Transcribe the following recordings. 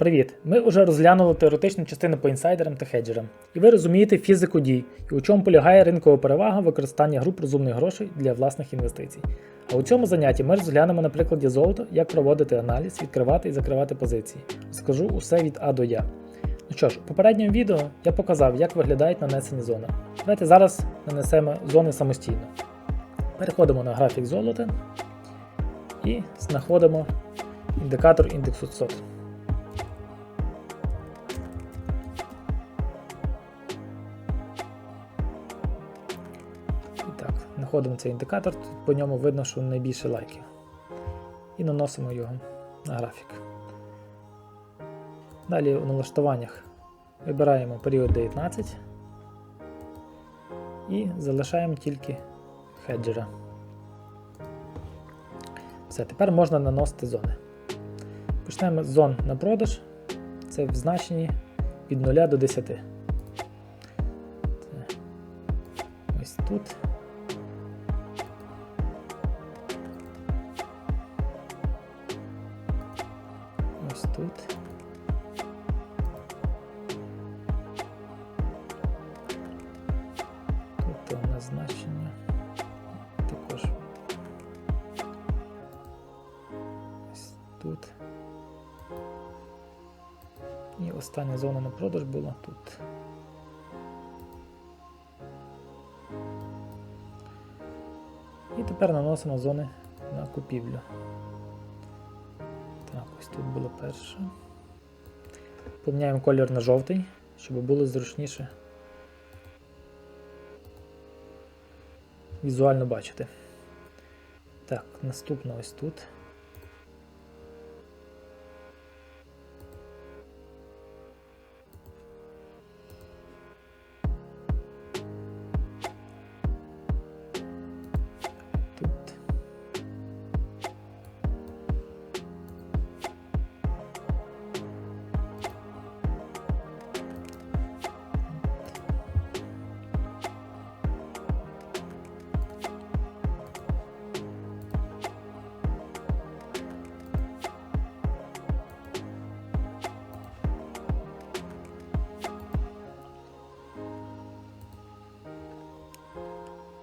Привіт! Ми вже розглянули теоретичну частину по інсайдерам та хеджерам, і ви розумієте фізику дій і у чому полягає ринкова перевага використання груп розумних грошей для власних інвестицій. А у цьому занятті ми розглянемо на прикладі золота, як проводити аналіз, відкривати і закривати позиції. Скажу усе від А до Я. Ну що ж, у попередньому відео я показав, як виглядають нанесені зони. Давайте зараз нанесемо зони самостійно. Переходимо на графік золота і знаходимо індикатор індексу 100. Знаходимо цей індикатор, тут по ньому видно, що найбільше лайків. І наносимо його на графік. Далі у налаштуваннях вибираємо період 19 і залишаємо тільки хеджера. Все, тепер можна наносити зони. Почнемо з зон на продаж. Це в значенні від 0 до 10. Це ось тут. Значення також. Ось тут. І остання зона на продаж була тут. І тепер наносимо зони на купівлю. Так, ось тут було перше. Поміняємо колір на жовтий, щоб було зручніше візуально бачити. Так, наступна ось тут.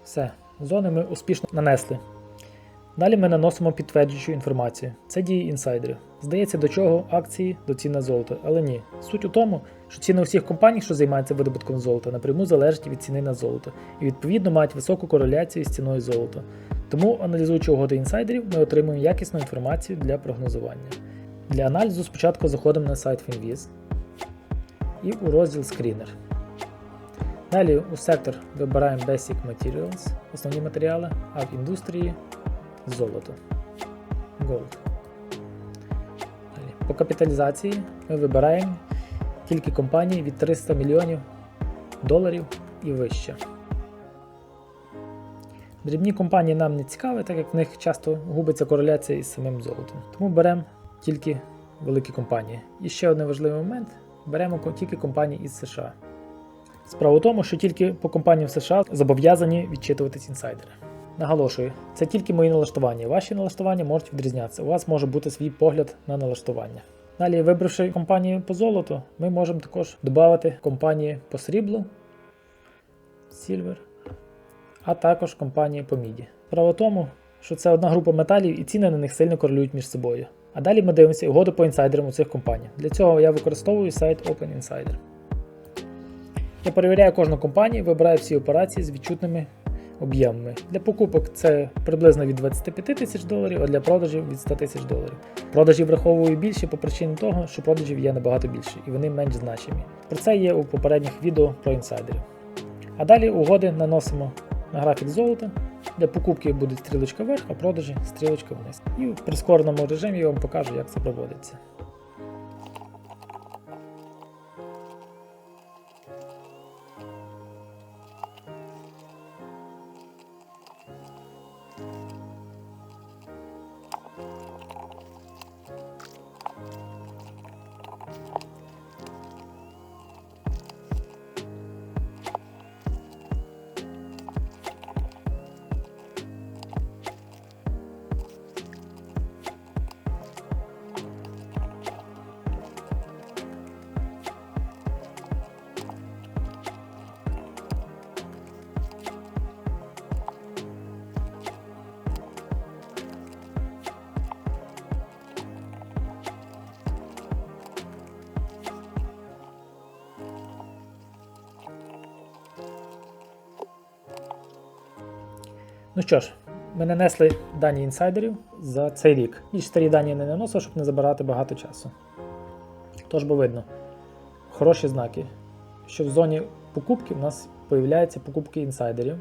Все, зони ми успішно нанесли. Далі ми наносимо підтверджуючу інформацію. Це дії інсайдерів. Здається, до чого акції до ціни золота, але ні. Суть у тому, що ціни усіх компаній, що займаються видобутком золота, напряму залежать від ціни на золото і відповідно мають високу кореляцію з ціною золота. Тому, аналізуючи угоди інсайдерів, ми отримуємо якісну інформацію для прогнозування. Для аналізу спочатку заходимо на сайт Finviz і у розділ Screener. Далі у сектор вибираємо Basic Materials, основні матеріали, а в індустрії золото. Gold. Далі. По капіталізації ми вибираємо тільки компанії від 300 мільйонів доларів і вище. Дрібні компанії нам не цікаві, так як в них часто губиться кореляція із самим золотом. Тому беремо тільки великі компанії. І ще один важливий момент: беремо тільки компанії із США. Справа у тому, що тільки по компаніям в США зобов'язані відчитуватись інсайдери. Наголошую, це тільки мої налаштування. Ваші налаштування можуть відрізнятися. У вас може бути свій погляд на налаштування. Далі, вибравши компанію по золоту, ми можемо також додати компанії по сріблу, Silver, а також компанії по міді. Справа в тому, що це одна група металів і ціни на них сильно корелюють між собою. А далі ми дивимося угоду по інсайдерам у цих компаній. Для цього я використовую сайт Open Insider. Я перевіряю кожну компанію, вибираю всі операції з відчутними об'ємами. Для покупок це приблизно від 25 тисяч доларів, а для продажів від 100 тисяч доларів. Продажі враховую більше по причині того, що продажів є набагато більше і вони менш значимі. Про це є у попередніх відео про інсайдерів. А далі угоди наносимо на графік золота. Для покупки буде стрілочка вверх, а продажі стрілочка вниз. І в прискореному режимі я вам покажу, як це проводиться. Ну що ж, ми нанесли дані інсайдерів за цей рік. Більш старі дані не наносив, щоб не забирати багато часу. Тож бо видно, хороші знаки, що в зоні покупки в нас появляються покупки інсайдерів,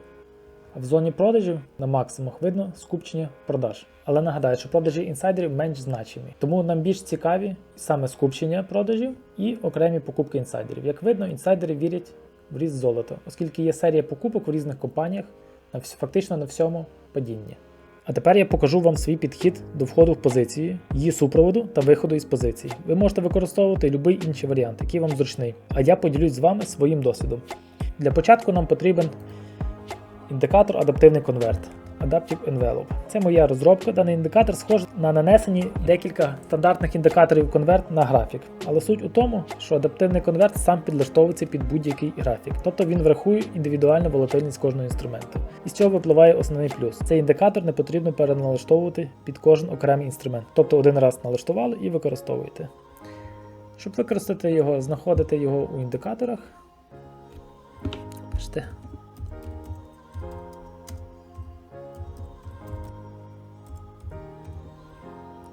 а в зоні продажів на максимумах видно скупчення продаж. Але нагадаю, що продажі інсайдерів менш значимі, тому нам більш цікаві саме скупчення продажів і окремі покупки інсайдерів. Як видно, інсайдери вірять в ріст золота, оскільки є серія покупок в різних компаніях на фактично на всьому падінні. А тепер я покажу вам свій підхід до входу в позиції, її супроводу та виходу із позиції. Ви можете використовувати будь-який інший варіант, який вам зручний. А я поділюсь з вами своїм досвідом. Для початку нам потрібен індикатор адаптивний конверт. Adaptive Envelope. Це моя розробка. Даний індикатор схожий на нанесені декілька стандартних індикаторів конверт на графік. Але суть у тому, що адаптивний конверт сам підлаштовується під будь-який графік, тобто він врахує індивідуальну волатильність кожного інструменту. І з цього випливає основний плюс. Цей індикатор не потрібно переналаштовувати під кожен окремий інструмент. Тобто один раз налаштували і використовуєте. Щоб використати його, знаходите його у індикаторах. Бачите,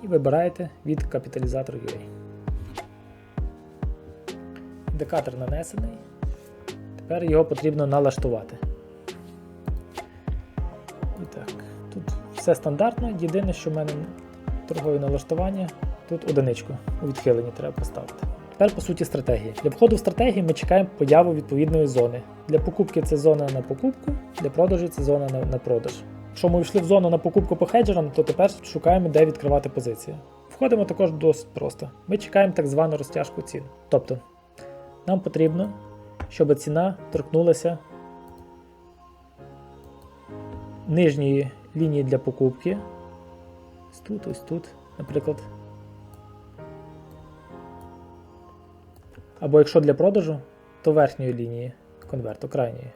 і вибираєте від капіталізатор UA. Індикатор нанесений. Тепер його потрібно налаштувати. І так, тут все стандартно. Єдине, що в мене торгове налаштування, тут одиничку у відхиленні треба поставити. Тепер по суті стратегії. Для входу в стратегію ми чекаємо появу відповідної зони. Для покупки це зона на покупку, для продажу це зона на, на продаж. Якщо ми вийшли в зону на покупку по хеджерам, то тепер шукаємо, де відкривати позиції. Входимо також досить просто. Ми чекаємо так звану розтяжку цін. Тобто, нам потрібно, щоб ціна торкнулася нижньої лінії для покупки. Ось тут, ось тут, наприклад. Або якщо для продажу, то верхньої лінії конверту, крайньої.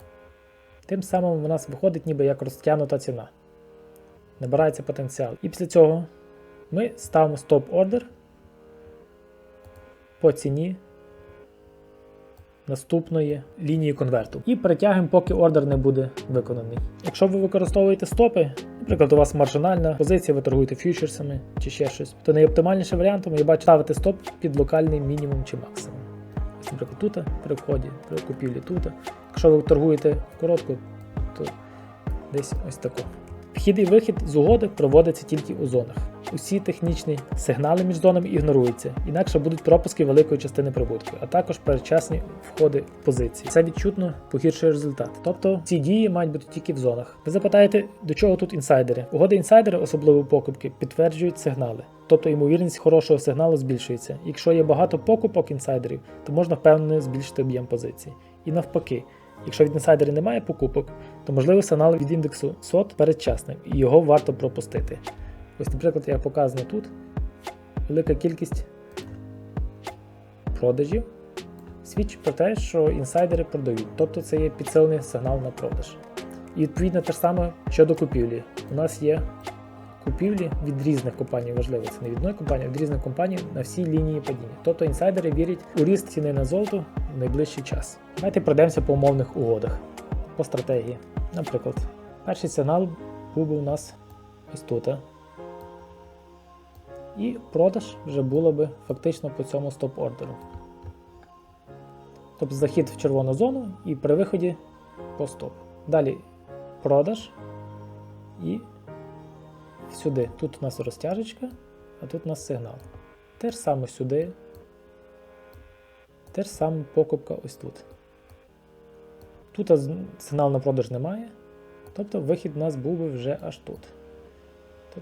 Тим самим у нас виходить ніби як розтягнута ціна. Набирається потенціал. І після цього ми ставимо стоп-ордер по ціні наступної лінії конверту. І перетягуємо, поки ордер не буде виконаний. Якщо ви використовуєте стопи, наприклад, у вас маржинальна позиція, ви торгуєте фьючерсами чи ще щось, то найоптимальнішим варіантом я бачу ставити стоп під локальний мінімум чи максимум. Наприклад, тут при вході, при купівлі тут. Якщо ви торгуєте коротко, то десь ось тако. Вхід і вихід з угоди проводиться тільки у зонах. Усі технічні сигнали між зонами ігноруються, інакше будуть пропуски великої частини прибутку, а також передчасні входи в позиції. Це відчутно погіршує результат. Тобто ці дії мають бути тільки в зонах. Ви запитаєте, до чого тут інсайдери? Угоди інсайдери, особливо покупки, підтверджують сигнали. Тобто ймовірність хорошого сигналу збільшується. Якщо є багато покупок інсайдерів, то можна впевнено збільшити об'єм позицій. І навпаки, якщо від інсайдерів немає покупок, то можливо сигнал від індексу SOT передчасним і його варто пропустити. Ось, наприклад, я показано тут велика кількість продажів свідчить про те, що інсайдери продають, тобто це є підсилений сигнал на продаж. І відповідно те ж саме щодо купівлі. У нас є купівлі від різних компаній, важливо, це не від одної компанії, а від різних компаній на всій лінії падіння. Тобто інсайдери вірять у ріст ціни на золото в найближчий час. Давайте пройдемося по умовних угодах, по стратегії. Наприклад, перший сигнал був би у нас ось тут. І продаж вже було би фактично по цьому стоп-ордеру. Тобто захід в червону зону і при виході по стоп. Далі продаж і сюди. Тут у нас розтяжечка, а тут у нас сигнал. Те ж саме сюди. Те ж саме покупка ось тут. Тут сигнал на продаж немає. Тобто вихід у нас був би вже аж тут.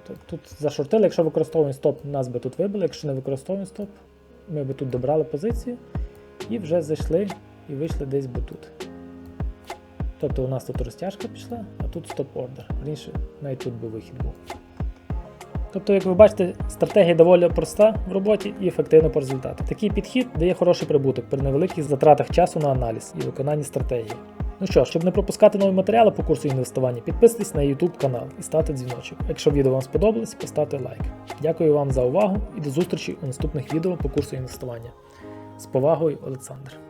Тобто тут зашортили, якщо використовуємо стоп, нас би тут вибили, якщо не використовуємо стоп, ми би тут добрали позицію і вже зайшли і вийшли десь би тут. Тобто у нас тут розтяжка пішла, а тут стоп-ордер. Раніше навіть тут би вихід був. Тобто, як ви бачите, стратегія доволі проста в роботі і ефективна по результату. Такий підхід дає хороший прибуток при невеликих затратах часу на аналіз і виконанні стратегії. Ну що щоб не пропускати нові матеріали по курсу інвестування, підписуйтесь на YouTube канал і ставте дзвіночок. Якщо відео вам сподобалось, поставте лайк. Дякую вам за увагу і до зустрічі у наступних відео по курсу інвестування. З повагою, Олександр.